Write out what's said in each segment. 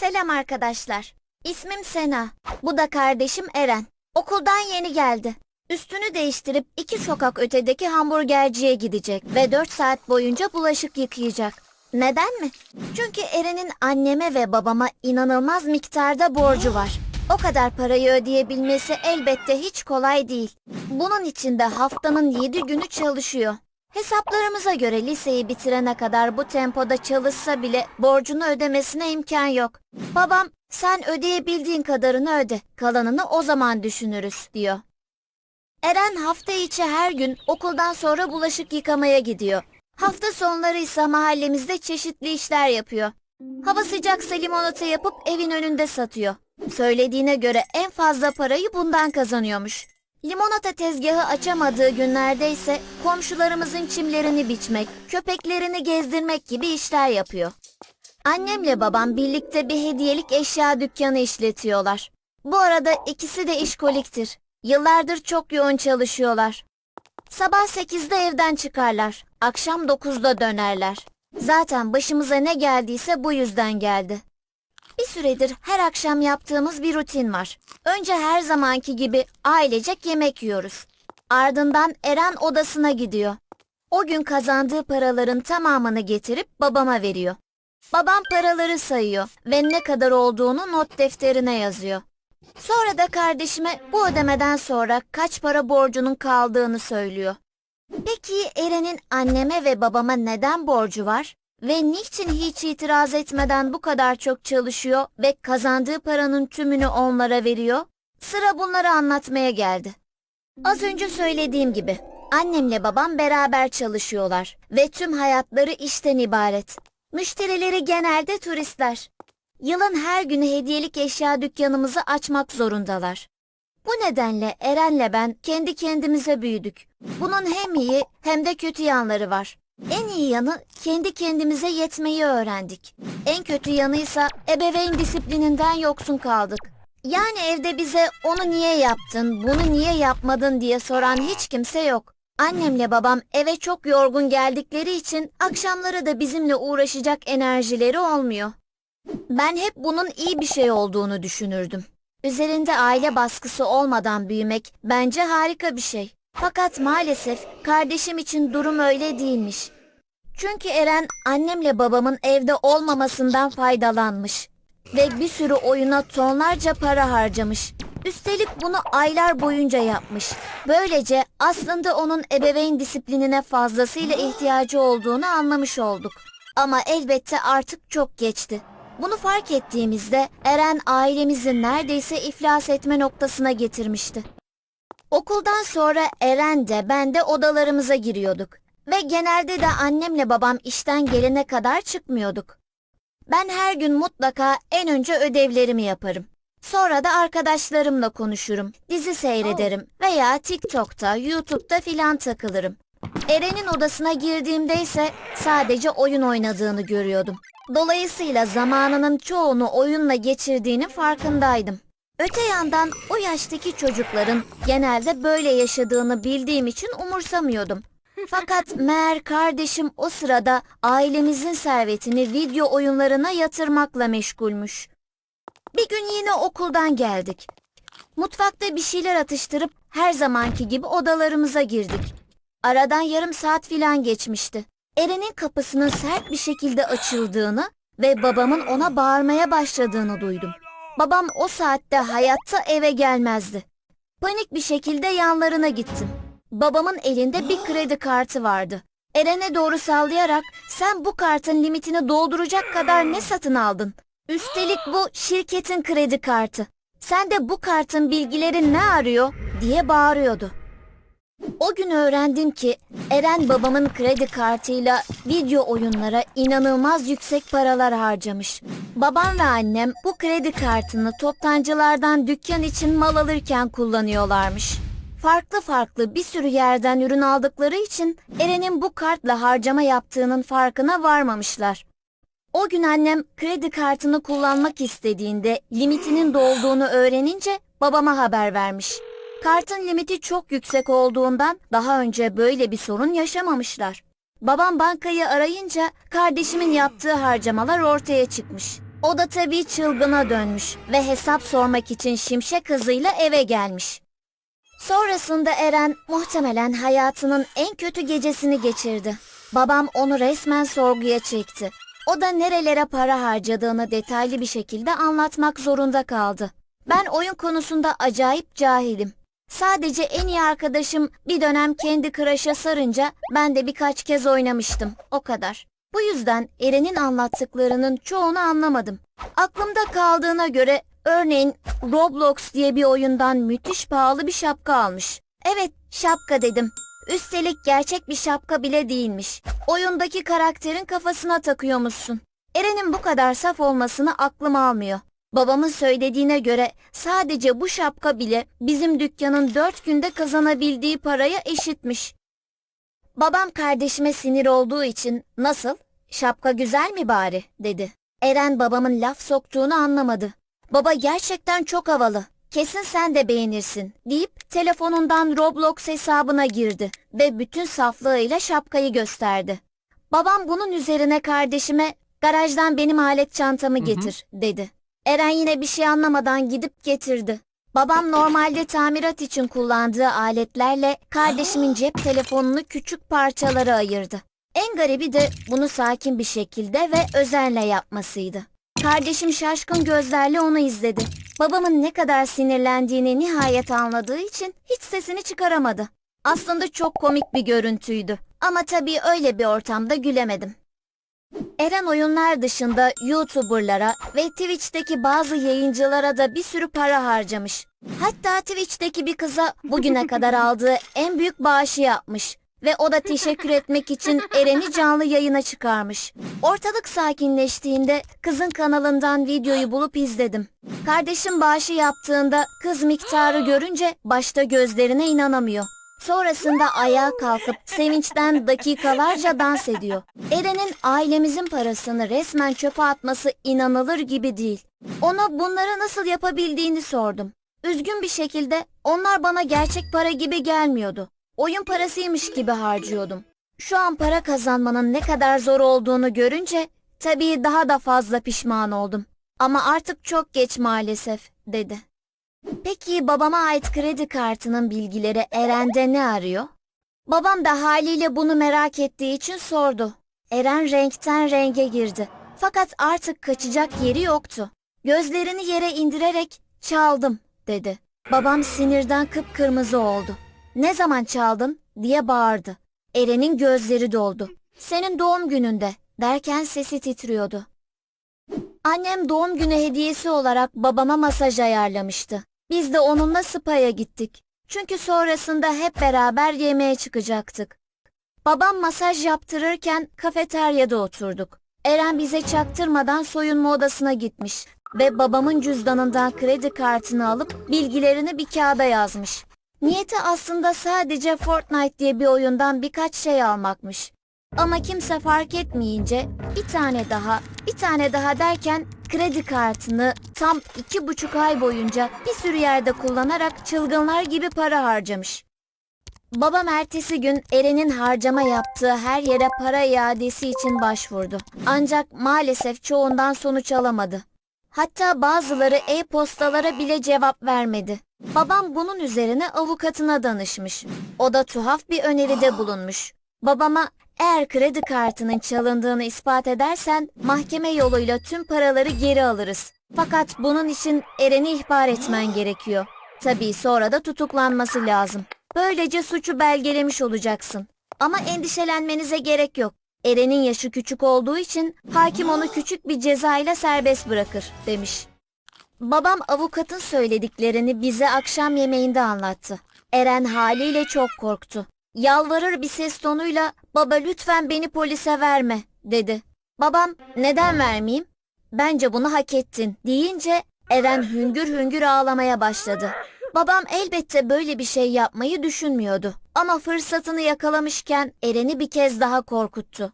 Selam arkadaşlar. İsmim Sena. Bu da kardeşim Eren. Okuldan yeni geldi. Üstünü değiştirip iki sokak ötedeki hamburgerciye gidecek ve 4 saat boyunca bulaşık yıkayacak. Neden mi? Çünkü Eren'in anneme ve babama inanılmaz miktarda borcu var. O kadar parayı ödeyebilmesi elbette hiç kolay değil. Bunun için de haftanın 7 günü çalışıyor. Hesaplarımıza göre liseyi bitirene kadar bu tempoda çalışsa bile borcunu ödemesine imkan yok. Babam sen ödeyebildiğin kadarını öde, kalanını o zaman düşünürüz diyor. Eren hafta içi her gün okuldan sonra bulaşık yıkamaya gidiyor. Hafta sonları ise mahallemizde çeşitli işler yapıyor. Hava sıcaksa limonata yapıp evin önünde satıyor. Söylediğine göre en fazla parayı bundan kazanıyormuş. Limonata tezgahı açamadığı günlerde ise komşularımızın çimlerini biçmek, köpeklerini gezdirmek gibi işler yapıyor. Annemle babam birlikte bir hediyelik eşya dükkanı işletiyorlar. Bu arada ikisi de işkoliktir. Yıllardır çok yoğun çalışıyorlar. Sabah 8'de evden çıkarlar, akşam 9'da dönerler. Zaten başımıza ne geldiyse bu yüzden geldi. Bir süredir her akşam yaptığımız bir rutin var. Önce her zamanki gibi ailecek yemek yiyoruz. Ardından Eren odasına gidiyor. O gün kazandığı paraların tamamını getirip babama veriyor. Babam paraları sayıyor ve ne kadar olduğunu not defterine yazıyor. Sonra da kardeşime bu ödemeden sonra kaç para borcunun kaldığını söylüyor. Peki Eren'in anneme ve babama neden borcu var? Ve niçin hiç itiraz etmeden bu kadar çok çalışıyor ve kazandığı paranın tümünü onlara veriyor? Sıra bunları anlatmaya geldi. Az önce söylediğim gibi annemle babam beraber çalışıyorlar ve tüm hayatları işten ibaret. Müşterileri genelde turistler. Yılın her günü hediyelik eşya dükkanımızı açmak zorundalar. Bu nedenle Eren'le ben kendi kendimize büyüdük. Bunun hem iyi hem de kötü yanları var. En iyi yanı kendi kendimize yetmeyi öğrendik. En kötü yanıysa ebeveyn disiplininden yoksun kaldık. Yani evde bize onu niye yaptın, bunu niye yapmadın diye soran hiç kimse yok. Annemle babam eve çok yorgun geldikleri için akşamları da bizimle uğraşacak enerjileri olmuyor. Ben hep bunun iyi bir şey olduğunu düşünürdüm. Üzerinde aile baskısı olmadan büyümek bence harika bir şey. Fakat maalesef kardeşim için durum öyle değilmiş. Çünkü Eren annemle babamın evde olmamasından faydalanmış ve bir sürü oyuna tonlarca para harcamış. Üstelik bunu aylar boyunca yapmış. Böylece aslında onun ebeveyn disiplinine fazlasıyla ihtiyacı olduğunu anlamış olduk. Ama elbette artık çok geçti. Bunu fark ettiğimizde Eren ailemizi neredeyse iflas etme noktasına getirmişti. Okuldan sonra Eren de ben de odalarımıza giriyorduk. Ve genelde de annemle babam işten gelene kadar çıkmıyorduk. Ben her gün mutlaka en önce ödevlerimi yaparım. Sonra da arkadaşlarımla konuşurum, dizi seyrederim veya TikTok'ta, YouTube'da filan takılırım. Eren'in odasına girdiğimde ise sadece oyun oynadığını görüyordum. Dolayısıyla zamanının çoğunu oyunla geçirdiğinin farkındaydım. Öte yandan o yaştaki çocukların genelde böyle yaşadığını bildiğim için umursamıyordum. Fakat meğer kardeşim o sırada ailemizin servetini video oyunlarına yatırmakla meşgulmüş. Bir gün yine okuldan geldik. Mutfakta bir şeyler atıştırıp her zamanki gibi odalarımıza girdik. Aradan yarım saat filan geçmişti. Eren'in kapısının sert bir şekilde açıldığını ve babamın ona bağırmaya başladığını duydum. Babam o saatte hayatta eve gelmezdi. Panik bir şekilde yanlarına gittim. Babamın elinde bir kredi kartı vardı. Eren'e doğru sallayarak sen bu kartın limitini dolduracak kadar ne satın aldın? Üstelik bu şirketin kredi kartı. Sen de bu kartın bilgileri ne arıyor diye bağırıyordu. O gün öğrendim ki Eren babamın kredi kartıyla video oyunlara inanılmaz yüksek paralar harcamış. Babam ve annem bu kredi kartını toptancılardan dükkan için mal alırken kullanıyorlarmış. Farklı farklı bir sürü yerden ürün aldıkları için Eren'in bu kartla harcama yaptığının farkına varmamışlar. O gün annem kredi kartını kullanmak istediğinde limitinin dolduğunu öğrenince babama haber vermiş. Kartın limiti çok yüksek olduğundan daha önce böyle bir sorun yaşamamışlar. Babam bankayı arayınca kardeşimin yaptığı harcamalar ortaya çıkmış. O da tabii çılgına dönmüş ve hesap sormak için şimşek hızıyla eve gelmiş. Sonrasında Eren muhtemelen hayatının en kötü gecesini geçirdi. Babam onu resmen sorguya çekti. O da nerelere para harcadığını detaylı bir şekilde anlatmak zorunda kaldı. Ben oyun konusunda acayip cahilim. Sadece en iyi arkadaşım bir dönem kendi Crush'a sarınca ben de birkaç kez oynamıştım. O kadar. Bu yüzden Eren'in anlattıklarının çoğunu anlamadım. Aklımda kaldığına göre örneğin Roblox diye bir oyundan müthiş pahalı bir şapka almış. Evet, şapka dedim. Üstelik gerçek bir şapka bile değilmiş. Oyundaki karakterin kafasına takıyormuşsun. Eren'in bu kadar saf olmasını aklım almıyor. Babamın söylediğine göre sadece bu şapka bile bizim dükkanın dört günde kazanabildiği paraya eşitmiş. Babam kardeşime sinir olduğu için nasıl? Şapka güzel mi bari dedi. Eren babamın laf soktuğunu anlamadı. Baba gerçekten çok havalı. Kesin sen de beğenirsin deyip telefonundan Roblox hesabına girdi ve bütün saflığıyla şapkayı gösterdi. Babam bunun üzerine kardeşime garajdan benim alet çantamı getir dedi. Eren yine bir şey anlamadan gidip getirdi. Babam normalde tamirat için kullandığı aletlerle kardeşimin cep telefonunu küçük parçalara ayırdı. En garibi de bunu sakin bir şekilde ve özenle yapmasıydı. Kardeşim şaşkın gözlerle onu izledi. Babamın ne kadar sinirlendiğini nihayet anladığı için hiç sesini çıkaramadı. Aslında çok komik bir görüntüydü. Ama tabii öyle bir ortamda gülemedim. Eren oyunlar dışında YouTuber'lara ve Twitch'teki bazı yayıncılara da bir sürü para harcamış. Hatta Twitch'teki bir kıza bugüne kadar aldığı en büyük bağışı yapmış. Ve o da teşekkür etmek için Eren'i canlı yayına çıkarmış. Ortalık sakinleştiğinde kızın kanalından videoyu bulup izledim. Kardeşim bağışı yaptığında kız miktarı görünce başta gözlerine inanamıyor. Sonrasında ayağa kalkıp sevinçten dakikalarca dans ediyor. Eren'in ailemizin parasını resmen çöpe atması inanılır gibi değil. Ona bunları nasıl yapabildiğini sordum. Üzgün bir şekilde onlar bana gerçek para gibi gelmiyordu. Oyun parasıymış gibi harcıyordum. Şu an para kazanmanın ne kadar zor olduğunu görünce tabii daha da fazla pişman oldum. Ama artık çok geç maalesef dedi. Peki babama ait kredi kartının bilgileri Eren'de ne arıyor? Babam da haliyle bunu merak ettiği için sordu. Eren renkten renge girdi. Fakat artık kaçacak yeri yoktu. Gözlerini yere indirerek çaldım dedi. Babam sinirden kıpkırmızı oldu. Ne zaman çaldın diye bağırdı. Eren'in gözleri doldu. Senin doğum gününde derken sesi titriyordu. Annem doğum günü hediyesi olarak babama masaj ayarlamıştı. Biz de onunla spa'ya gittik. Çünkü sonrasında hep beraber yemeğe çıkacaktık. Babam masaj yaptırırken kafeteryada oturduk. Eren bize çaktırmadan soyunma odasına gitmiş ve babamın cüzdanından kredi kartını alıp bilgilerini bir kağıda yazmış. Niyeti aslında sadece Fortnite diye bir oyundan birkaç şey almakmış. Ama kimse fark etmeyince bir tane daha, bir tane daha derken kredi kartını tam iki buçuk ay boyunca bir sürü yerde kullanarak çılgınlar gibi para harcamış. Babam ertesi gün Eren'in harcama yaptığı her yere para iadesi için başvurdu. Ancak maalesef çoğundan sonuç alamadı. Hatta bazıları e-postalara bile cevap vermedi. Babam bunun üzerine avukatına danışmış. O da tuhaf bir öneride bulunmuş. Babama eğer kredi kartının çalındığını ispat edersen mahkeme yoluyla tüm paraları geri alırız. Fakat bunun için Eren'i ihbar etmen gerekiyor. Tabii sonra da tutuklanması lazım. Böylece suçu belgelemiş olacaksın. Ama endişelenmenize gerek yok. Eren'in yaşı küçük olduğu için hakim onu küçük bir cezayla serbest bırakır demiş. Babam avukatın söylediklerini bize akşam yemeğinde anlattı. Eren haliyle çok korktu. Yalvarır bir ses tonuyla baba lütfen beni polise verme dedi. Babam neden vermeyeyim? Bence bunu hak ettin deyince Eren hüngür hüngür ağlamaya başladı. Babam elbette böyle bir şey yapmayı düşünmüyordu. Ama fırsatını yakalamışken Eren'i bir kez daha korkuttu.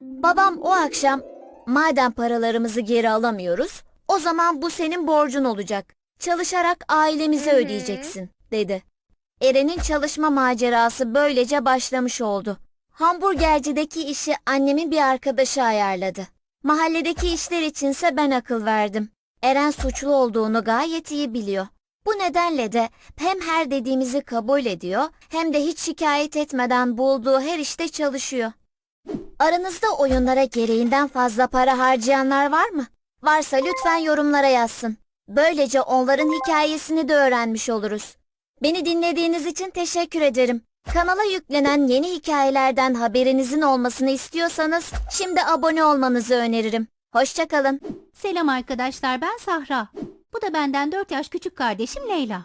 Babam o akşam madem paralarımızı geri alamıyoruz o zaman bu senin borcun olacak. Çalışarak ailemize ödeyeceksin dedi. Eren'in çalışma macerası böylece başlamış oldu. Hamburgercideki işi annemin bir arkadaşı ayarladı. Mahalledeki işler içinse ben akıl verdim. Eren suçlu olduğunu gayet iyi biliyor. Bu nedenle de hem her dediğimizi kabul ediyor hem de hiç şikayet etmeden bulduğu her işte çalışıyor. Aranızda oyunlara gereğinden fazla para harcayanlar var mı? Varsa lütfen yorumlara yazsın. Böylece onların hikayesini de öğrenmiş oluruz. Beni dinlediğiniz için teşekkür ederim. Kanala yüklenen yeni hikayelerden haberinizin olmasını istiyorsanız şimdi abone olmanızı öneririm. Hoşçakalın. Selam arkadaşlar ben Sahra. Bu da benden 4 yaş küçük kardeşim Leyla.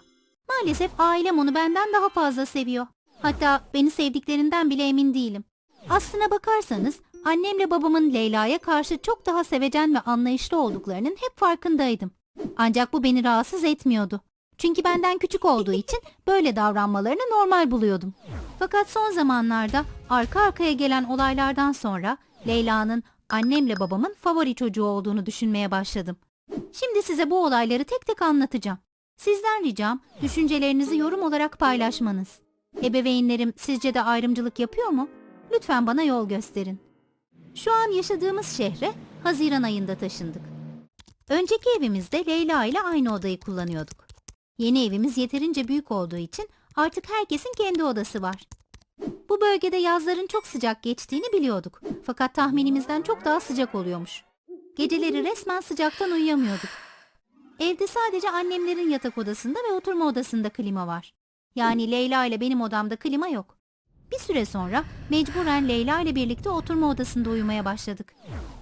Maalesef ailem onu benden daha fazla seviyor. Hatta beni sevdiklerinden bile emin değilim. Aslına bakarsanız annemle babamın Leyla'ya karşı çok daha sevecen ve anlayışlı olduklarının hep farkındaydım. Ancak bu beni rahatsız etmiyordu. Çünkü benden küçük olduğu için böyle davranmalarını normal buluyordum. Fakat son zamanlarda arka arkaya gelen olaylardan sonra Leyla'nın annemle babamın favori çocuğu olduğunu düşünmeye başladım. Şimdi size bu olayları tek tek anlatacağım. Sizden ricam düşüncelerinizi yorum olarak paylaşmanız. Ebeveynlerim sizce de ayrımcılık yapıyor mu? Lütfen bana yol gösterin. Şu an yaşadığımız şehre Haziran ayında taşındık. Önceki evimizde Leyla ile aynı odayı kullanıyorduk. Yeni evimiz yeterince büyük olduğu için artık herkesin kendi odası var. Bu bölgede yazların çok sıcak geçtiğini biliyorduk. Fakat tahminimizden çok daha sıcak oluyormuş. Geceleri resmen sıcaktan uyuyamıyorduk. Evde sadece annemlerin yatak odasında ve oturma odasında klima var. Yani Leyla ile benim odamda klima yok. Bir süre sonra mecburen Leyla ile birlikte oturma odasında uyumaya başladık.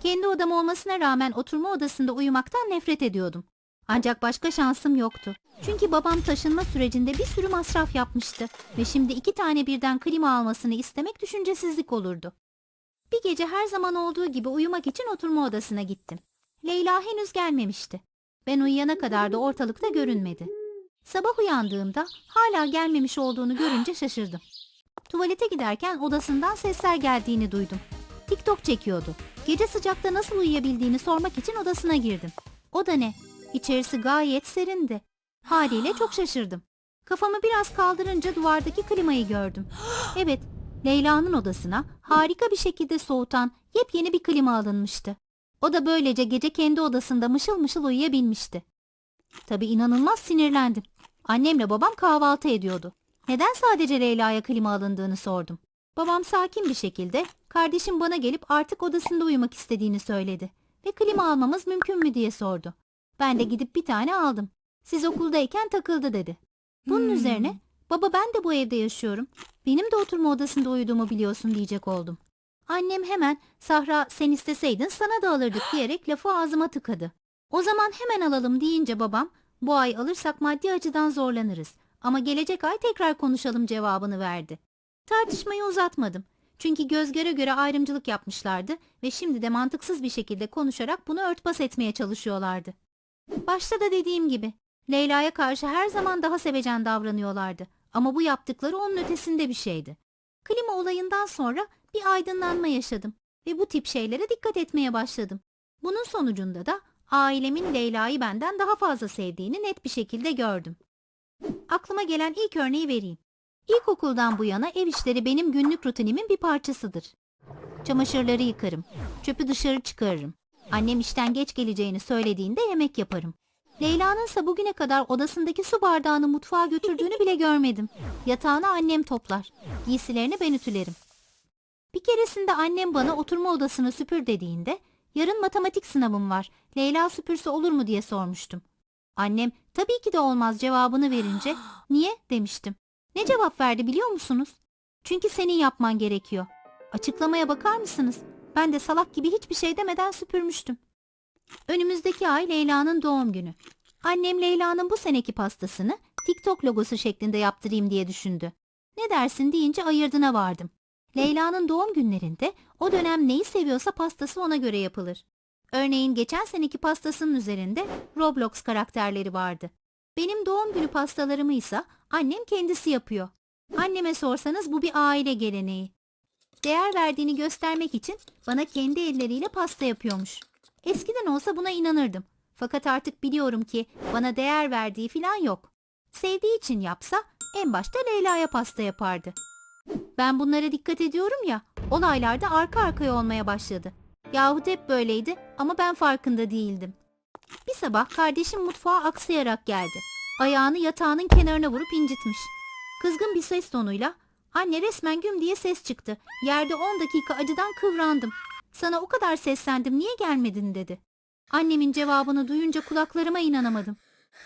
Kendi odam olmasına rağmen oturma odasında uyumaktan nefret ediyordum. Ancak başka şansım yoktu. Çünkü babam taşınma sürecinde bir sürü masraf yapmıştı ve şimdi iki tane birden klima almasını istemek düşüncesizlik olurdu. Bir gece her zaman olduğu gibi uyumak için oturma odasına gittim. Leyla henüz gelmemişti. Ben uyuyana kadar da ortalıkta görünmedi. Sabah uyandığımda hala gelmemiş olduğunu görünce şaşırdım. Tuvalete giderken odasından sesler geldiğini duydum. TikTok çekiyordu. Gece sıcakta nasıl uyuyabildiğini sormak için odasına girdim. O da ne? İçerisi gayet serindi. Haliyle çok şaşırdım. Kafamı biraz kaldırınca duvardaki klimayı gördüm. Evet, Leyla'nın odasına harika bir şekilde soğutan yepyeni bir klima alınmıştı. O da böylece gece kendi odasında mışıl mışıl uyuyabilmişti. Tabii inanılmaz sinirlendim. Annemle babam kahvaltı ediyordu. Neden sadece Leyla'ya klima alındığını sordum. Babam sakin bir şekilde kardeşim bana gelip artık odasında uyumak istediğini söyledi ve klima almamız mümkün mü diye sordu. Ben de gidip bir tane aldım. Siz okuldayken takıldı dedi. Bunun Hmm. üzerine baba ben de bu evde yaşıyorum. Benim de oturma odasında uyuduğumu biliyorsun diyecek oldum. Annem hemen Sahra sen isteseydin sana da alırdık diyerek lafı ağzıma tıkadı. O zaman hemen alalım deyince babam bu ay alırsak maddi açıdan zorlanırız ama gelecek ay tekrar konuşalım cevabını verdi. Tartışmayı uzatmadım. Çünkü göz göre göre ayrımcılık yapmışlardı ve şimdi de mantıksız bir şekilde konuşarak bunu örtbas etmeye çalışıyorlardı. Başta da dediğim gibi Leyla'ya karşı her zaman daha sevecen davranıyorlardı ama bu yaptıkları onun ötesinde bir şeydi. Klima olayından sonra bir aydınlanma yaşadım ve bu tip şeylere dikkat etmeye başladım. Bunun sonucunda da ailemin Leyla'yı benden daha fazla sevdiğini net bir şekilde gördüm. Aklıma gelen ilk örneği vereyim. İlkokuldan bu yana ev işleri benim günlük rutinimin bir parçasıdır. Çamaşırları yıkarım, çöpü dışarı çıkarırım. Annem işten geç geleceğini söylediğinde yemek yaparım. Leyla'nın ise bugüne kadar odasındaki su bardağını mutfağa götürdüğünü bile görmedim. Yatağını annem toplar, giysilerini ben ütülerim. Bir keresinde annem bana oturma odasını süpür dediğinde, yarın matematik sınavım var, Leyla süpürse olur mu diye sormuştum. Annem tabii ki de olmaz cevabını verince, niye demiştim. Ne cevap verdi biliyor musunuz? Çünkü senin yapman gerekiyor. Açıklamaya bakar mısınız? Ben de salak gibi hiçbir şey demeden süpürmüştüm. Önümüzdeki ay Leyla'nın doğum günü. Annem Leyla'nın bu seneki pastasını TikTok logosu şeklinde yaptırayım diye düşündü. Ne dersin deyince ayırdına vardım. Leyla'nın doğum günlerinde o dönem neyi seviyorsa pastası ona göre yapılır. Örneğin geçen seneki pastasının üzerinde Roblox karakterleri vardı. Benim doğum günü pastalarımı ise annem kendisi yapıyor. Anneme sorsanız bu bir aile geleneği. Değer verdiğini göstermek için bana kendi elleriyle pasta yapıyormuş. Eskiden olsa buna inanırdım. Fakat artık biliyorum ki bana değer verdiği falan yok. Sevdiği için yapsa en başta Leyla'ya pasta yapardı. Ben bunlara dikkat ediyorum ya, olaylar da arka arkaya olmaya başladı. Yahut hep böyleydi ama ben farkında değildim. Bir sabah kardeşim mutfağa aksayarak geldi. Ayağını yatağının kenarına vurup incitmiş. Kızgın bir ses tonuyla anne resmen güm diye ses çıktı. Yerde 10 dakika acıdan kıvrandım. Sana o kadar seslendim niye gelmedin dedi. Annemin cevabını duyunca kulaklarıma inanamadım.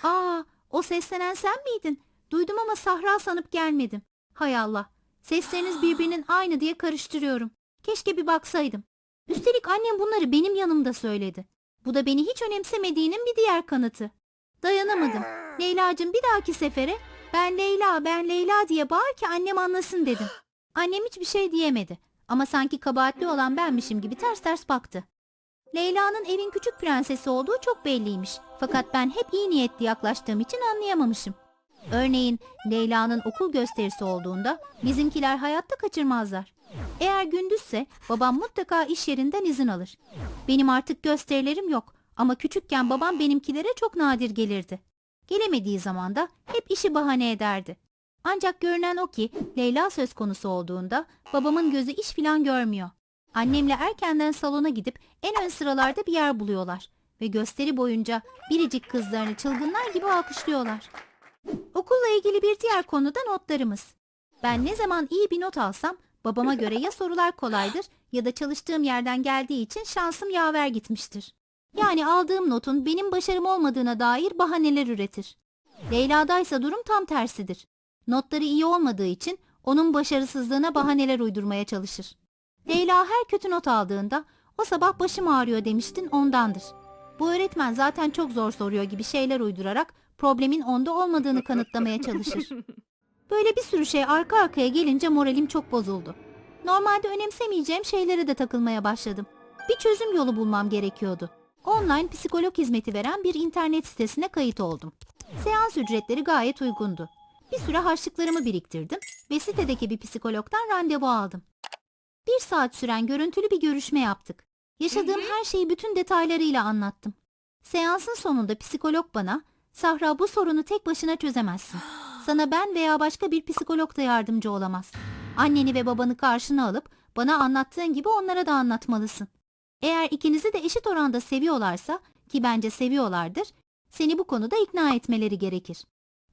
Aa o seslenen sen miydin? Duydum ama Sahra sanıp gelmedim. Hay Allah. Sesleriniz birbirinin aynı diye karıştırıyorum. Keşke bir baksaydım. Üstelik annem bunları benim yanımda söyledi. Bu da beni hiç önemsemediğinin bir diğer kanıtı. Dayanamadım. Leyla'cığım bir dahaki sefere ben Leyla ben Leyla diye bağır ki annem anlasın dedim. Annem hiçbir şey diyemedi. Ama sanki kabahatli olan benmişim gibi ters ters baktı. Leyla'nın evin küçük prensesi olduğu çok belliymiş. Fakat ben hep iyi niyetli yaklaştığım için anlayamamışım. Örneğin Leyla'nın okul gösterisi olduğunda bizimkiler hayatta kaçırmazlar. Eğer gündüzse babam mutlaka iş yerinden izin alır. Benim artık gösterilerim yok ama küçükken babam benimkilere çok nadir gelirdi. Gelemediği zaman da hep işi bahane ederdi. Ancak görünen o ki Leyla söz konusu olduğunda babamın gözü iş filan görmüyor. Annemle erkenden salona gidip en ön sıralarda bir yer buluyorlar ve gösteri boyunca biricik kızlarını çılgınlar gibi alkışlıyorlar. Okulla ilgili bir diğer konu da notlarımız. Ben ne zaman iyi bir not alsam babama göre ya sorular kolaydır ya da çalıştığım yerden geldiği için şansım yaver gitmiştir. Yani aldığım notun benim başarım olmadığına dair bahaneler üretir. Leyla'daysa durum tam tersidir. Notları iyi olmadığı için onun başarısızlığına bahaneler uydurmaya çalışır. Leyla her kötü not aldığında o sabah başım ağrıyor demiştin ondandır. Bu öğretmen zaten çok zor soruyor gibi şeyler uydurarak problemin onda olmadığını kanıtlamaya çalışır. Böyle bir sürü şey arka arkaya gelince moralim çok bozuldu. Normalde önemsemeyeceğim şeylere de takılmaya başladım. Bir çözüm yolu bulmam gerekiyordu. Online psikolog hizmeti veren bir internet sitesine kayıt oldum. Seans ücretleri gayet uygundu. Bir süre harçlıklarımı biriktirdim ve sitedeki bir psikologdan randevu aldım. Bir saat süren görüntülü bir görüşme yaptık. Yaşadığım her şeyi bütün detaylarıyla anlattım. Seansın sonunda psikolog bana, Sahra bu sorunu tek başına çözemezsin. Sana ben veya başka bir psikolog da yardımcı olamaz. Anneni ve babanı karşına alıp bana anlattığın gibi onlara da anlatmalısın. Eğer ikinizi de eşit oranda seviyorlarsa, ki bence seviyorlardır, seni bu konuda ikna etmeleri gerekir.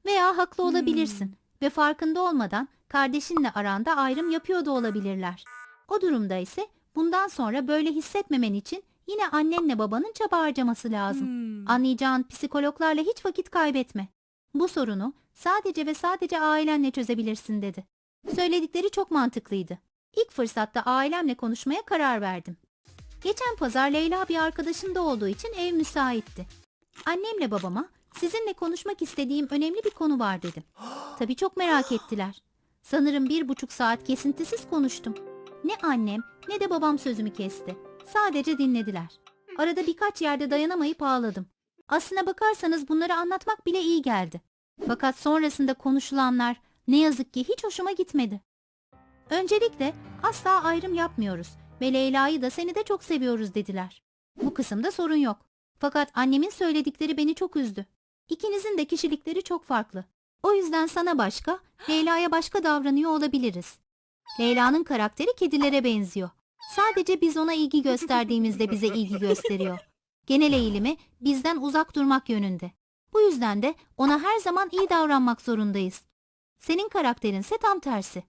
Veya haklı olabilirsin ve farkında olmadan kardeşinle aranda ayrım yapıyor da olabilirler. O durumda ise bundan sonra böyle hissetmemen için yine annenle babanın çaba harcaması lazım. Anlayacağın psikologlarla hiç vakit kaybetme. Bu sorunu sadece ve sadece ailenle çözebilirsin dedi. Söyledikleri çok mantıklıydı. İlk fırsatta ailemle konuşmaya karar verdim. Geçen pazar Leyla bir arkadaşında olduğu için ev müsaitti. Annemle babama sizinle konuşmak istediğim önemli bir konu var dedim. Tabii çok merak ettiler. Sanırım bir buçuk saat kesintisiz konuştum. Ne annem ne de babam sözümü kesti. Sadece dinlediler. Arada birkaç yerde dayanamayıp ağladım. Aslına bakarsanız bunları anlatmak bile iyi geldi. Fakat sonrasında konuşulanlar ne yazık ki hiç hoşuma gitmedi. Öncelikle asla ayrım yapmıyoruz ve Leyla'yı da seni de çok seviyoruz dediler. Bu kısımda sorun yok. Fakat annemin söyledikleri beni çok üzdü. İkinizin de kişilikleri çok farklı. O yüzden sana başka, Leyla'ya başka davranıyor olabiliriz. Leyla'nın karakteri kedilere benziyor. Sadece biz ona ilgi gösterdiğimizde bize ilgi gösteriyor. Genel eğilimi bizden uzak durmak yönünde. Bu yüzden de ona her zaman iyi davranmak zorundayız. Senin karakterinse tam tersi.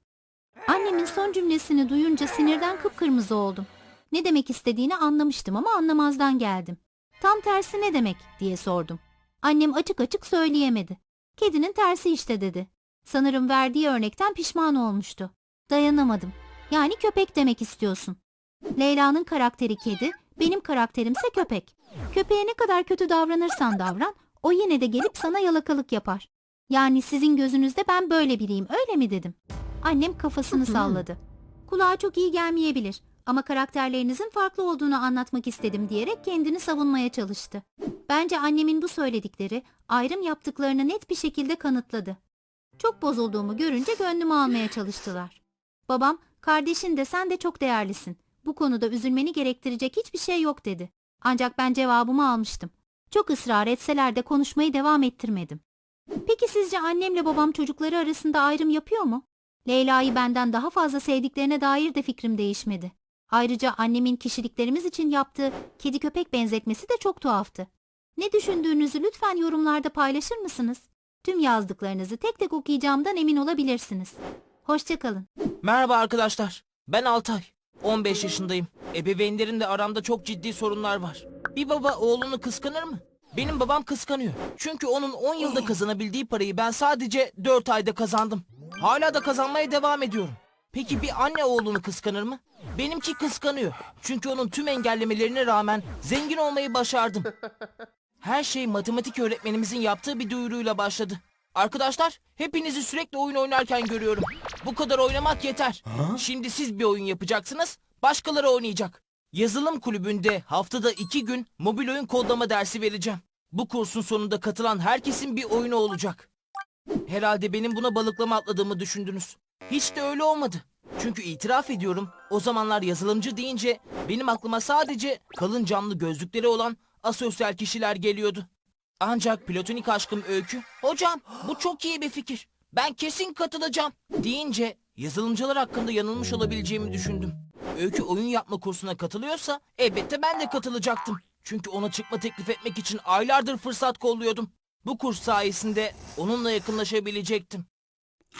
Annemin son cümlesini duyunca sinirden kıpkırmızı oldum. Ne demek istediğini anlamıştım ama anlamazdan geldim. Tam tersi ne demek diye sordum. Annem açık açık söyleyemedi. Kedinin tersi işte dedi. Sanırım verdiği örnekten pişman olmuştu. Dayanamadım. Yani köpek demek istiyorsun. Leyla'nın karakteri kedi, benim karakterimse köpek. Köpeğe ne kadar kötü davranırsan davran, o yine de gelip sana yalakalık yapar. Yani sizin gözünüzde ben böyle biriyim, öyle mi dedim. Annem kafasını salladı. Kulağa çok iyi gelmeyebilir ama karakterlerinizin farklı olduğunu anlatmak istedim diyerek kendini savunmaya çalıştı. Bence annemin bu söyledikleri ayrım yaptıklarını net bir şekilde kanıtladı. Çok bozulduğumu görünce gönlümü almaya çalıştılar. Babam, kardeşin de sen de çok değerlisin. Bu konuda üzülmeni gerektirecek hiçbir şey yok dedi. Ancak ben cevabımı almıştım. Çok ısrar etseler de konuşmayı devam ettirmedim. Peki sizce annemle babam çocukları arasında ayrım yapıyor mu? Leyla'yı benden daha fazla sevdiklerine dair de fikrim değişmedi. Ayrıca annemin kişiliklerimiz için yaptığı kedi köpek benzetmesi de çok tuhaftı. Ne düşündüğünüzü lütfen yorumlarda paylaşır mısınız? Tüm yazdıklarınızı tek tek okuyacağımdan emin olabilirsiniz. Hoşçakalın. Merhaba arkadaşlar. Ben Altay. 15 yaşındayım. Ebeveynlerimle aramda çok ciddi sorunlar var. Bir baba oğlunu kıskanır mı? Benim babam kıskanıyor. Çünkü onun 10 yılda kazanabildiği parayı ben sadece 4 ayda kazandım. Hala da kazanmaya devam ediyorum. Peki bir anne oğlunu kıskanır mı? Benimki kıskanıyor. Çünkü onun tüm engellemelerine rağmen zengin olmayı başardım. Her şey matematik öğretmenimizin yaptığı bir duyuruyla başladı. Arkadaşlar, hepinizi sürekli oyun oynarken görüyorum. Bu kadar oynamak yeter. Şimdi siz bir oyun yapacaksınız, başkaları oynayacak. Yazılım kulübünde haftada iki gün mobil oyun kodlama dersi vereceğim. Bu kursun sonunda katılan herkesin bir oyunu olacak. Herhalde benim buna balıklama atladığımı düşündünüz. Hiç de öyle olmadı. Çünkü itiraf ediyorum, o zamanlar yazılımcı deyince benim aklıma sadece kalın camlı gözlükleri olan asosyal kişiler geliyordu. Ancak platonik aşkım Öykü, hocam bu çok iyi bir fikir. Ben kesin katılacağım deyince yazılımcılar hakkında yanılmış olabileceğimi düşündüm. Öykü oyun yapma kursuna katılıyorsa elbette ben de katılacaktım. Çünkü ona çıkma teklif etmek için aylardır fırsat kolluyordum. Bu kurs sayesinde onunla yakınlaşabilecektim.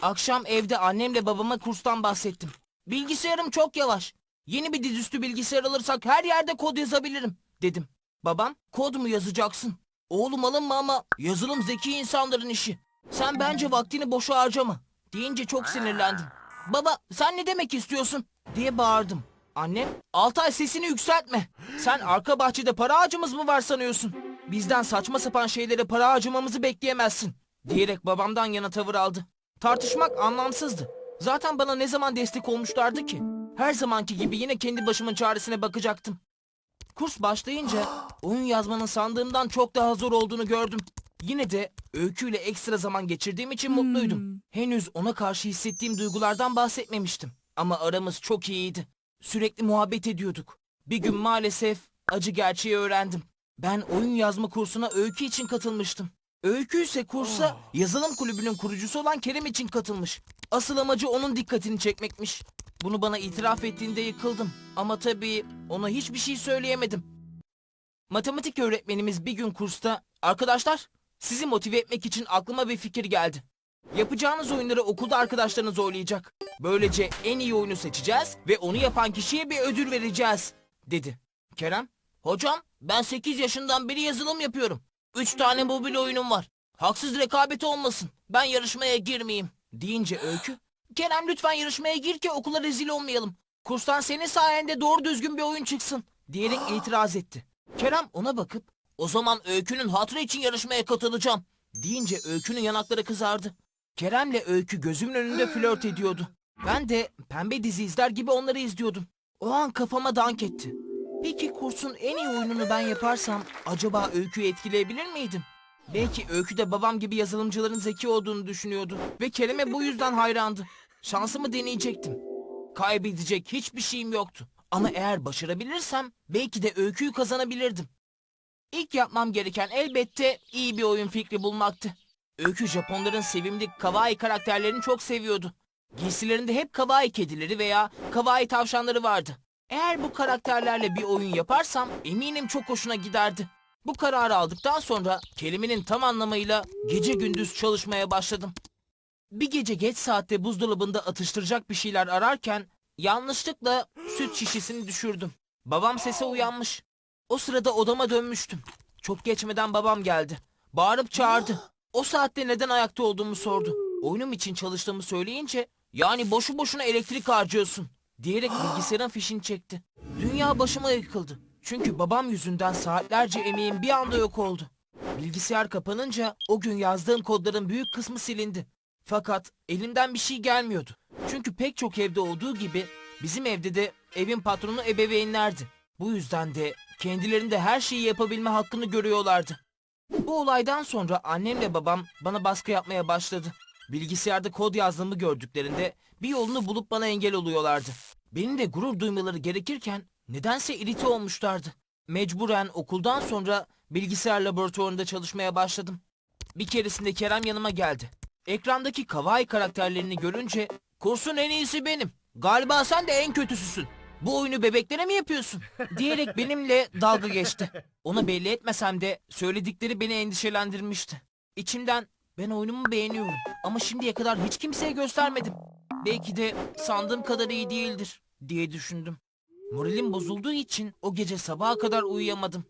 Akşam evde annemle babama kurstan bahsettim. Bilgisayarım çok yavaş. Yeni bir dizüstü bilgisayar alırsak her yerde kod yazabilirim dedim. Babam kod mu yazacaksın? Oğlum alınma ama yazılım zeki insanların işi. Sen bence vaktini boşa harcama deyince çok sinirlendim. Baba sen ne demek istiyorsun diye bağırdım. Annem Altay sesini yükseltme. Sen arka bahçede para ağacımız mı var sanıyorsun? Bizden saçma sapan şeylere para harcamamızı bekleyemezsin diyerek babamdan yana tavır aldı. Tartışmak anlamsızdı. Zaten bana ne zaman destek olmuşlardı ki? Her zamanki gibi yine kendi başımın çaresine bakacaktım. Kurs başlayınca oyun yazmanın sandığımdan çok daha zor olduğunu gördüm. Yine de öyküyle ekstra zaman geçirdiğim için mutluydum. Henüz ona karşı hissettiğim duygulardan bahsetmemiştim. Ama aramız çok iyiydi. Sürekli muhabbet ediyorduk. Bir gün maalesef acı gerçeği öğrendim. Ben oyun yazma kursuna öykü için katılmıştım. Öykü ise kursa yazılım kulübünün kurucusu olan Kerem için katılmış. Asıl amacı onun dikkatini çekmekmiş. Bunu bana itiraf ettiğinde yıkıldım. Ama tabii ona hiçbir şey söyleyemedim. Matematik öğretmenimiz bir gün kursta, arkadaşlar sizi motive etmek için aklıma bir fikir geldi. Yapacağınız oyunları okulda arkadaşlarınız oynayacak. Böylece en iyi oyunu seçeceğiz ve onu yapan kişiye bir ödül vereceğiz, dedi. Kerem, hocam ben 8 yaşından beri yazılım yapıyorum. 3 tane mobil oyunum var. Haksız rekabet olmasın. Ben yarışmaya girmeyeyim. Deyince Öykü, Kerem lütfen yarışmaya gir ki okula rezil olmayalım. Kurstan senin sayende doğru düzgün bir oyun çıksın. Diyerek itiraz etti. Kerem ona bakıp, o zaman Öykü'nün hatırı için yarışmaya katılacağım. Deyince Öykü'nün yanakları kızardı. Kerem'le Öykü gözümün önünde flört ediyordu. Ben de pembe dizi izler gibi onları izliyordum. O an kafama dank etti. Peki kursun en iyi oyununu ben yaparsam acaba Öykü'yü etkileyebilir miydim? Belki Öykü de babam gibi yazılımcıların zeki olduğunu düşünüyordu ve Kerem'e bu yüzden hayrandı. Şansımı deneyecektim. Kaybedecek hiçbir şeyim yoktu. Ama eğer başarabilirsem belki de Öykü'yü kazanabilirdim. İlk yapmam gereken elbette iyi bir oyun fikri bulmaktı. Öykü Japonların sevimli kawaii karakterlerini çok seviyordu. Giysilerinde hep kawaii kedileri veya kawaii tavşanları vardı. Eğer bu karakterlerle bir oyun yaparsam eminim çok hoşuna giderdi. Bu kararı aldıktan sonra kelimenin tam anlamıyla gece gündüz çalışmaya başladım. Bir gece geç saatte buzdolabında atıştıracak bir şeyler ararken yanlışlıkla süt şişesini düşürdüm. Babam sese uyanmış. O sırada odama dönmüştüm. Çok geçmeden babam geldi. Bağırıp çağırdı. O saatte neden ayakta olduğumu sordu. Oyunum için çalıştığımı söyleyince yani boşu boşuna elektrik harcıyorsun diyerek bilgisayarın fişini çekti. Dünya başıma yıkıldı. Çünkü babam yüzünden saatlerce emeğim bir anda yok oldu. Bilgisayar kapanınca o gün yazdığım kodların büyük kısmı silindi. Fakat elimden bir şey gelmiyordu. Çünkü pek çok evde olduğu gibi bizim evde de evin patronu ebeveynlerdi. Bu yüzden de kendilerinde her şeyi yapabilme hakkını görüyorlardı. Bu olaydan sonra annemle babam bana baskı yapmaya başladı. Bilgisayarda kod yazdığımı gördüklerinde bir yolunu bulup bana engel oluyorlardı. Benim de gurur duymaları gerekirken nedense irite olmuşlardı. Mecburen okuldan sonra bilgisayar laboratuvarında çalışmaya başladım. Bir keresinde Kerem yanıma geldi. Ekrandaki kawaii karakterlerini görünce kursun en iyisi benim. Galiba sen de en kötüsüsün Bu oyunu bebeklere mi yapıyorsun? Diyerek benimle dalga geçti. Ona belli etmesem de söyledikleri beni endişelendirmişti. İçimden ben oyunumu beğeniyorum ama şimdiye kadar hiç kimseye göstermedim. Belki de sandığım kadar iyi değildir diye düşündüm. Moralim bozulduğu için o gece sabaha kadar uyuyamadım.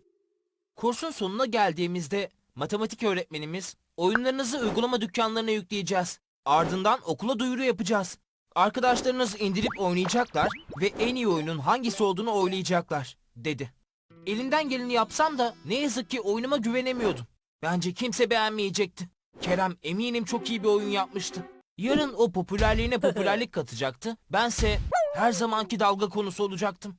Kursun sonuna geldiğimizde matematik öğretmenimiz oyunlarınızı uygulama dükkanlarına yükleyeceğiz. Ardından okula duyuru yapacağız. Arkadaşlarınız indirip oynayacaklar ve en iyi oyunun hangisi olduğunu oylayacaklar dedi. Elinden geleni yapsam da ne yazık ki oyunuma güvenemiyordum. Bence kimse beğenmeyecekti. Kerem eminim çok iyi bir oyun yapmıştı. Yarın o popülerliğine popülerlik katacaktı. Bense her zamanki dalga konusu olacaktım.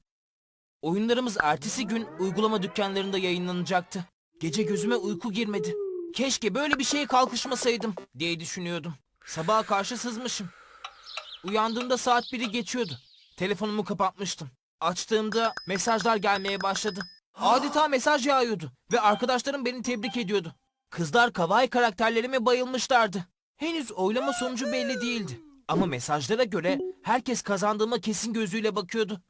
Oyunlarımız ertesi gün uygulama dükkanlarında yayınlanacaktı. Gece gözüme uyku girmedi. Keşke böyle bir şeye kalkışmasaydım diye düşünüyordum. Sabaha karşı sızmışım. Uyandığımda saat biri geçiyordu. Telefonumu kapatmıştım. Açtığımda mesajlar gelmeye başladı. Adeta mesaj yağıyordu ve arkadaşlarım beni tebrik ediyordu. Kızlar kawaii karakterlerime bayılmışlardı. Henüz oylama sonucu belli değildi. Ama mesajlara göre herkes kazandığıma kesin gözüyle bakıyordu.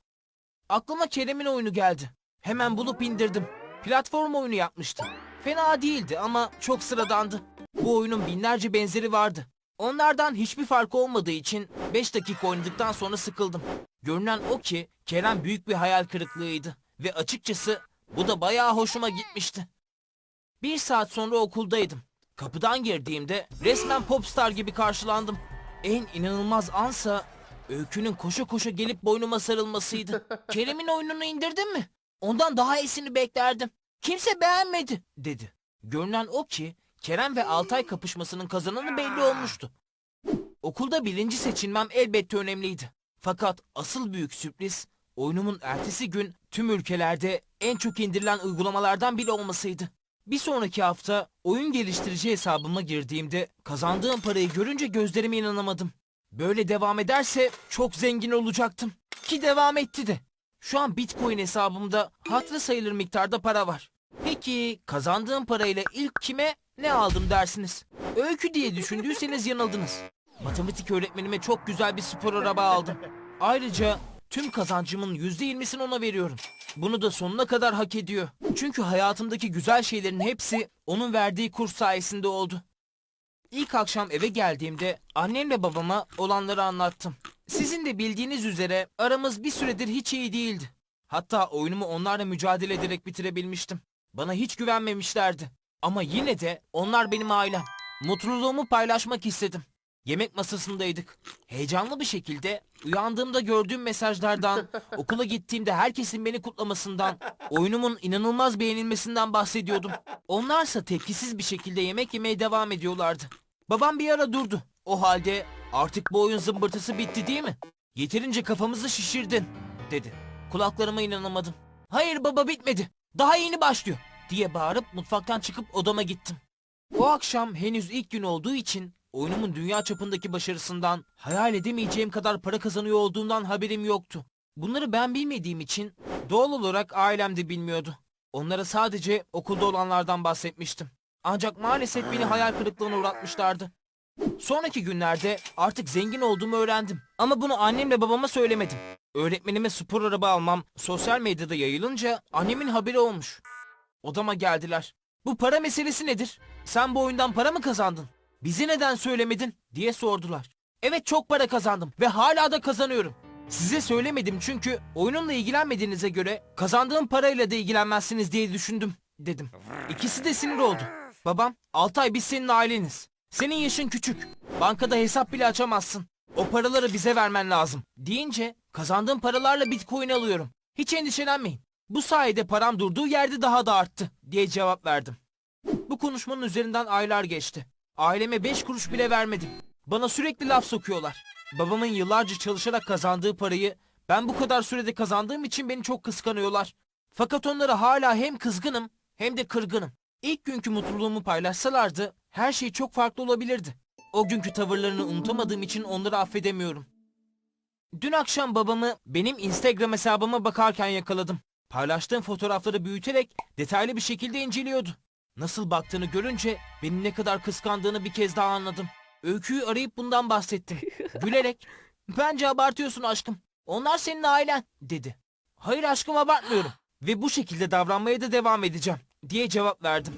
Aklıma Kerem'in oyunu geldi. Hemen bulup indirdim. Platform oyunu yapmıştı. Fena değildi ama çok sıradandı. Bu oyunun binlerce benzeri vardı. Onlardan hiçbir farkı olmadığı için 5 dakika oynadıktan sonra sıkıldım. Görünen o ki Kerem büyük bir hayal kırıklığıydı. Ve açıkçası bu da bayağı hoşuma gitmişti. Bir saat sonra okuldaydım. Kapıdan girdiğimde resmen popstar gibi karşılandım. En inanılmaz ansa Öykü'nün koşa koşa gelip boynuma sarılmasıydı. Kerem'in oyununu indirdin mi? Ondan daha iyisini beklerdim. Kimse beğenmedi dedi. Görünen o ki Kerem ve Altay kapışmasının kazananı belli olmuştu. Okulda birinci seçilmem elbette önemliydi. Fakat asıl büyük sürpriz oyunumun ertesi gün tüm ülkelerde en çok indirilen uygulamalardan biri olmasıydı. Bir sonraki hafta oyun geliştirici hesabıma girdiğimde kazandığım parayı görünce gözlerime inanamadım. Böyle devam ederse çok zengin olacaktım. Ki devam etti de. Şu an Bitcoin hesabımda hatırı sayılır miktarda para var. Peki kazandığım parayla ilk kime ne aldım dersiniz? Öykü diye düşündüyseniz yanıldınız. Matematik öğretmenime çok güzel bir spor araba aldım. Ayrıca tüm kazancımın %20'sini ona veriyorum. Bunu da sonuna kadar hak ediyor. Çünkü hayatımdaki güzel şeylerin hepsi onun verdiği kurs sayesinde oldu. İlk akşam eve geldiğimde annemle babama olanları anlattım. Sizin de bildiğiniz üzere aramız bir süredir hiç iyi değildi. Hatta oyunumu onlarla mücadele ederek bitirebilmiştim. Bana hiç güvenmemişlerdi. Ama yine de onlar benim ailem. Mutluluğumu paylaşmak istedim. Yemek masasındaydık. Heyecanlı bir şekilde uyandığımda gördüğüm mesajlardan, okula gittiğimde herkesin beni kutlamasından, oyunumun inanılmaz beğenilmesinden bahsediyordum. Onlarsa tepkisiz bir şekilde yemek yemeye devam ediyorlardı. Babam bir ara durdu. O halde artık bu oyun zımbırtısı bitti değil mi? Yeterince kafamızı şişirdin dedi. Kulaklarıma inanamadım. Hayır baba bitmedi. Daha yeni başlıyor diye bağırıp mutfaktan çıkıp odama gittim. O akşam henüz ilk gün olduğu için oyunumun dünya çapındaki başarısından hayal edemeyeceğim kadar para kazanıyor olduğundan haberim yoktu. Bunları ben bilmediğim için doğal olarak ailem de bilmiyordu. Onlara sadece okulda olanlardan bahsetmiştim. Ancak maalesef beni hayal kırıklığına uğratmışlardı. Sonraki günlerde artık zengin olduğumu öğrendim. Ama bunu annemle babama söylemedim. Öğretmenime spor araba almam sosyal medyada yayılınca annemin haberi olmuş. Odama geldiler. Bu para meselesi nedir? Sen bu oyundan para mı kazandın? Bizi neden söylemedin? diye sordular. Evet çok para kazandım ve hala da kazanıyorum. Size söylemedim çünkü oyununla ilgilenmediğinize göre kazandığım parayla da ilgilenmezsiniz diye düşündüm dedim. İkisi de sinir oldu. Babam, Altay biz senin aileniz. Senin yaşın küçük. Bankada hesap bile açamazsın. O paraları bize vermen lazım. Deyince kazandığım paralarla bitcoin alıyorum. Hiç endişelenmeyin. Bu sayede param durduğu yerde daha da arttı diye cevap verdim. Bu konuşmanın üzerinden aylar geçti. Aileme beş kuruş bile vermedim. Bana sürekli laf sokuyorlar. Babamın yıllarca çalışarak kazandığı parayı ben bu kadar sürede kazandığım için beni çok kıskanıyorlar. Fakat onlara hala hem kızgınım hem de kırgınım. İlk günkü mutluluğumu paylaşsalardı her şey çok farklı olabilirdi. O günkü tavırlarını unutamadığım için onları affedemiyorum. Dün akşam babamı benim Instagram hesabıma bakarken yakaladım. Paylaştığım fotoğrafları büyüterek detaylı bir şekilde inceliyordu. Nasıl baktığını görünce beni ne kadar kıskandığını bir kez daha anladım. Öyküyü arayıp bundan bahsettim. Gülerek, bence abartıyorsun aşkım. Onlar senin ailen dedi. Hayır aşkım abartmıyorum. Ve bu şekilde davranmaya da devam edeceğim diye cevap verdim.